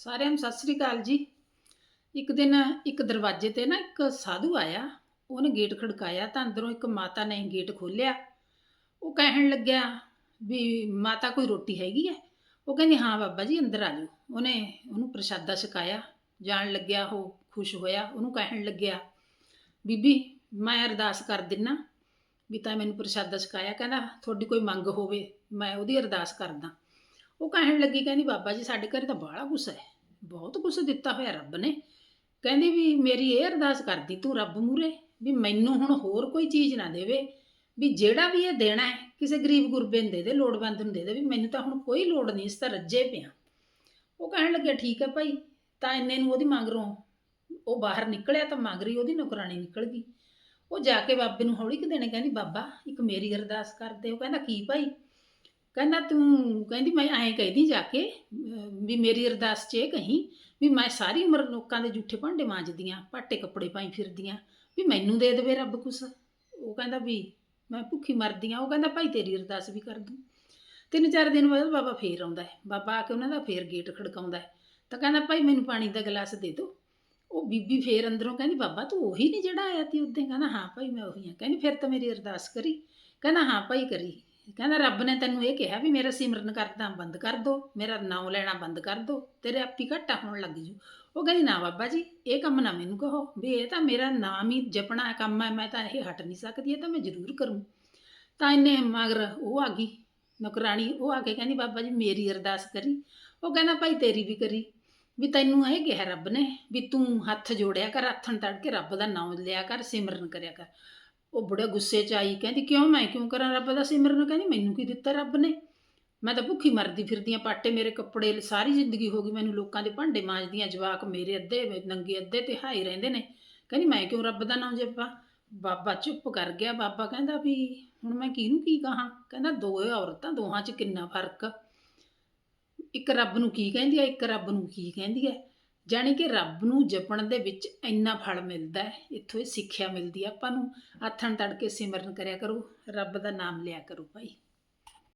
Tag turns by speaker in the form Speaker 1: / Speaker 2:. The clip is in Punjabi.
Speaker 1: ਸਾਰਿਆਂ ਨੂੰ ਸਤਿ ਸ੍ਰੀ ਅਕਾਲ ਜੀ। ਇੱਕ ਦਿਨ ਇੱਕ ਦਰਵਾਜ਼ੇ ਤੇ ਨਾ ਇੱਕ ਸਾਧੂ ਆਇਆ, ਉਹਨੇ ਗੇਟ ਖੜਕਾਇਆ ਤਾਂ ਅੰਦਰੋਂ ਇੱਕ ਮਾਤਾ ਨੇ ਗੇਟ ਖੋਲ੍ਹਿਆ। ਉਹ ਕਹਿਣ ਲੱਗਿਆ ਵੀ ਮਾਤਾ ਕੋਈ ਰੋਟੀ ਹੈਗੀ ਹੈ? ਉਹ ਕਹਿੰਦੀ, ਹਾਂ ਬਾਬਾ ਜੀ, ਅੰਦਰ ਆ ਜਾਓ। ਉਹਨੇ ਉਹਨੂੰ ਪ੍ਰਸ਼ਾਦਾ ਛਕਾਇਆ, ਜਾਣ ਲੱਗਿਆ ਉਹ ਖੁਸ਼ ਹੋਇਆ। ਉਹਨੂੰ ਕਹਿਣ ਲੱਗਿਆ, ਬੀਬੀ, ਮੈਂ ਅਰਦਾਸ ਕਰ ਦਿੰਨਾ ਵੀ ਤਾਂ ਮੈਨੂੰ ਪ੍ਰਸ਼ਾਦਾ ਛਕਾਇਆ। ਕਹਿੰਦਾ, ਤੁਹਾਡੀ ਕੋਈ ਮੰਗ ਹੋਵੇ, ਮੈਂ ਉਹਦੀ ਅਰਦਾਸ ਕਰਦਾ। ਉਹ ਕਹਿਣ ਲੱਗੀ, ਕਹਿੰਦੀ, ਬਾਬਾ ਜੀ, ਸਾਡੇ ਘਰੇ ਤਾਂ ਬਾਹਲਾ ਕੁਛ ਹੈ। ਬਹੁਤ ਕੁਛ ਦਿੱਤਾ ਹੋਇਆ ਰੱਬ ਨੇ। ਕਹਿੰਦੀ ਵੀ ਮੇਰੀ ਇਹ ਅਰਦਾਸ ਕਰਦੀ ਤੂੰ ਰੱਬ ਮੂਰੇ ਵੀ ਮੈਨੂੰ ਹੁਣ ਹੋਰ ਕੋਈ ਚੀਜ਼ ਨਾ ਦੇਵੇ, ਵੀ ਜਿਹੜਾ ਵੀ ਇਹ ਦੇਣਾ ਹੈ, ਕਿਸੇ ਗਰੀਬ ਗੁਰਬੇ ਨੂੰ ਦੇ ਦੇ ਲੋੜਵੰਦ ਨੂੰ ਦੇ ਦੇ, ਵੀ ਮੈਨੂੰ ਤਾਂ ਹੁਣ ਕੋਈ ਲੋੜ ਨਹੀਂ, ਇਸ ਤਾਂ ਰੱਜੇ ਪਿਆ। ਉਹ ਕਹਿਣ ਲੱਗਿਆ, ਠੀਕ ਹੈ ਭਾਈ, ਤਾਂ ਇੰਨੇ ਨੂੰ ਉਹਦੀ ਮੰਗਰੋਂ ਉਹ ਬਾਹਰ ਨਿਕਲਿਆ ਤਾਂ ਮੰਗਰੀ ਉਹਦੀ ਨੌਕਰਾਣੀ ਨਿਕਲ ਗਈ। ਉਹ ਜਾ ਕੇ ਬਾਬੇ ਨੂੰ ਹੌਲੀ ਕਿ ਦੇਣੇ, ਕਹਿੰਦੀ, ਬਾਬਾ, ਇੱਕ ਮੇਰੀ ਅਰਦਾਸ ਕਰ ਦੇ। ਉਹ ਕਹਿੰਦਾ, ਕੀ ਭਾਈ? ਕਹਿੰਦਾ ਤੂੰ, ਕਹਿੰਦੀ ਮੈਂ ਐਂ ਕਹਿਦੀ ਜਾ ਕੇ, ਅਹ ਵੀ ਮੇਰੀ ਅਰਦਾਸ 'ਚ ਇਹ ਕਹੀਂ ਵੀ ਮੈਂ ਸਾਰੀ ਉਮਰ ਲੋਕਾਂ ਦੇ ਜੂਠੇ ਭਾਂਡੇ ਮਾਂਜਦੀਆਂ, ਪਾਟੇ ਕੱਪੜੇ ਪਾਈ ਫਿਰਦੀਆਂ, ਵੀ ਮੈਨੂੰ ਦੇ ਦੇਵੇ ਰੱਬ ਕੁਛ। ਉਹ ਕਹਿੰਦਾ ਵੀ ਮੈਂ ਭੁੱਖੀ ਮਰਦੀ ਆ, ਉਹ ਕਹਿੰਦਾ ਭਾਈ ਤੇਰੀ ਅਰਦਾਸ ਵੀ ਕਰ ਦੂੰ। ਤਿੰਨ ਚਾਰ ਦਿਨ ਬਾਅਦ ਬਾਬਾ ਫੇਰ ਆਉਂਦਾ ਹੈ, ਬਾਬਾ ਆ ਕੇ ਉਹਨਾਂ ਦਾ ਫੇਰ ਗੇਟ ਖੜਕਾਉਂਦਾ ਹੈ। ਤਾਂ ਕਹਿੰਦਾ ਭਾਈ ਮੈਨੂੰ ਪਾਣੀ ਦਾ ਗਲਾਸ ਦੇ ਦਿਓ। ਉਹ ਬੀਬੀ ਫੇਰ ਅੰਦਰੋਂ ਕਹਿੰਦੀ, ਬਾਬਾ ਤੂੰ ਉਹੀ ਨਹੀਂ ਜਿਹੜਾ ਆਇਆ ਤੀ ਉਦੋਂ? ਕਹਿੰਦਾ, ਹਾਂ ਭਾਈ ਮੈਂ ਉਹੀ ਹਾਂ ਕਹਿੰਦੀ, ਫਿਰ ਤਾਂ ਮੇਰੀ ਅਰਦਾਸ ਕਰੀ। ਕਹਿੰਦਾ, ਹਾਂ ਭਾਈ ਕਰੀ। ਕਹਿੰਦਾ, ਰੱਬ ਨੇ ਤੈਨੂੰ ਇਹ ਕਿਹਾ ਵੀ ਮੇਰਾ ਸਿਮਰਨ ਕਰਦਾ ਬੰਦ ਕਰ ਦੋ, ਮੇਰਾ ਨਾਮ ਲੈਣਾ ਬੰਦ ਕਰ ਦੋ, ਤੇਰੇ ਆਪੀ ਘਾਟਾ ਹੋਣ ਲੱਗ ਜੂ। ਉਹ ਕਹਿੰਦੀ, ਨਾ ਬਾਬਾ ਜੀ, ਇਹ ਕੰਮ ਨਾ ਮੈਨੂੰ ਕਹੋ, ਵੀ ਇਹ ਤਾਂ ਮੇਰਾ ਨਾਮ ਹੀ ਜਪਣਾ ਕੰਮ ਹੈ, ਮੈਂ ਤਾਂ ਇਹ ਹਟ ਨਹੀਂ ਸਕਦੀ, ਇਹ ਤਾਂ ਮੈਂ ਜ਼ਰੂਰ ਕਰੂੰ। ਤਾਂ ਇਹਨੇ ਮਗਰ ਉਹ ਆ ਗਈ, ਨੌਕਰਾਣੀ, ਉਹ ਆ ਕੇ ਕਹਿੰਦੀ, ਬਾਬਾ ਜੀ, ਮੇਰੀ ਅਰਦਾਸ ਕਰੀ। ਉਹ ਕਹਿੰਦਾ, ਭਾਈ, ਤੇਰੀ ਵੀ ਕਰੀ, ਵੀ ਤੈਨੂੰ ਇਹ ਕਿਹਾ ਰੱਬ ਨੇ, ਵੀ ਤੂੰ ਹੱਥ ਜੋੜਿਆ ਕਰ ਹੱਥਣ ਤੜ ਕੇ ਰੱਬ ਦਾ ਨਾਮ ਲਿਆ ਕਰ, ਸਿਮਰਨ ਕਰਿਆ ਕਰ। ਉਹ ਬੜੇ ਗੁੱਸੇ 'ਚ ਆਈ, ਕਹਿੰਦੀ, ਕਿਉਂ ਮੈਂ ਕਿਉਂ ਕਰਾਂ ਰੱਬ ਦਾ ਸਿਮਰਨ? ਕਹਿੰਦੀ, ਮੈਨੂੰ ਕੀ ਦਿੱਤਾ ਰੱਬ ਨੇ? ਮੈਂ ਤਾਂ ਭੁੱਖੀ ਮਰਦੀ ਫਿਰਦੀ ਆਂ, ਪਾਟੇ ਮੇਰੇ ਕੱਪੜੇ, ਸਾਰੀ ਜ਼ਿੰਦਗੀ ਹੋ ਗਈ ਮੈਨੂੰ ਲੋਕਾਂ ਦੇ ਭਾਂਡੇ ਮਾਂਜਦੀਆਂ, ਜਵਾਕ ਮੇਰੇ ਅੱਧੇ, ਨੰਗੇ ਅੱਧੇ ਤੇ ਹਾਈ ਰਹਿੰਦੇ ਨੇ। ਕਹਿੰਦੀ, ਮੈਂ ਕਿਉਂ ਰੱਬ ਦਾ ਨਾਮ ਜਪਾਂ ਬਾਬਾ ਚੁੱਪ ਕਰ ਗਿਆ, ਬਾਬਾ ਕਹਿੰਦਾ ਵੀ ਹੁਣ ਮੈਂ ਕਿਹਨੂੰ ਕੀ ਕਹਾਂ? ਕਹਿੰਦਾ ਦੋਏ ਔਰਤਾਂ ਦੋਹਾਂ 'ਚ ਕਿੰਨਾ ਫ਼ਰਕ। ਇੱਕ ਰੱਬ ਨੂੰ ਕੀ ਕਹਿੰਦੀ ਹੈ ਇੱਕ ਰੱਬ ਨੂੰ ਕੀ ਕਹਿੰਦੀ ਹੈ ਜਾਣੀ ਕਿ ਰੱਬ ਨੂੰ ਜਪਣ ਦੇ ਵਿੱਚ ਇੰਨਾ ਫਲ ਮਿਲਦਾ ਹੈ, ਇੱਥੋਂ ਇਹ ਸਿੱਖਿਆ ਮਿਲਦੀ ਹੈ। ਆਪਾਂ ਨੂੰ ਆਥਣ ਤੜਕੇ ਸਿਮਰਨ ਕਰਿਆ ਕਰੋ, ਰੱਬ ਦਾ ਨਾਮ ਲਿਆ ਕਰੋ ਭਾਈ।